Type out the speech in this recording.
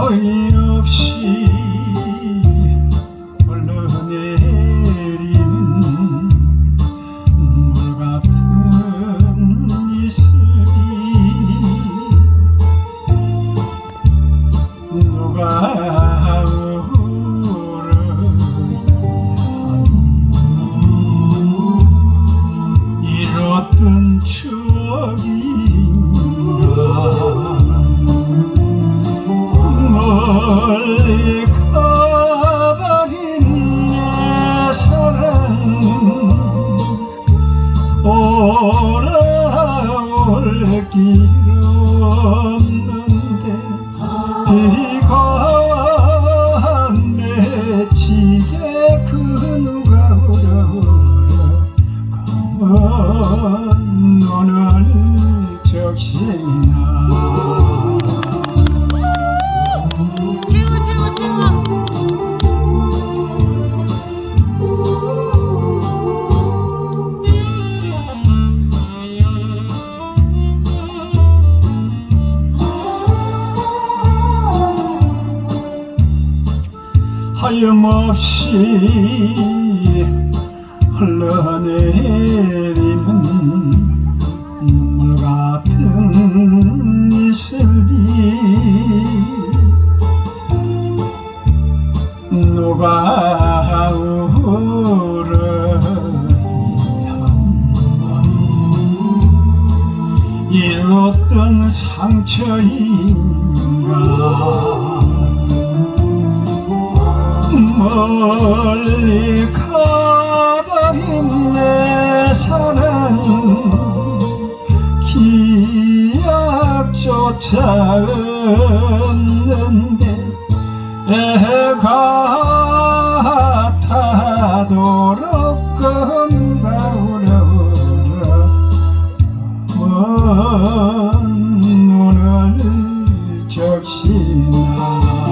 서인없이 흘러내리는 물 같은 이슬이 누가 울어야 잃었던 추억인 길없 하염없이 흘러내리는 눈물 같은 이슬이 누가 울어야 잃었던 상처인가 멀리 가버린 내 사랑. 기약조차 없는데 애가 타도록 건가우려라 눈을 적시나.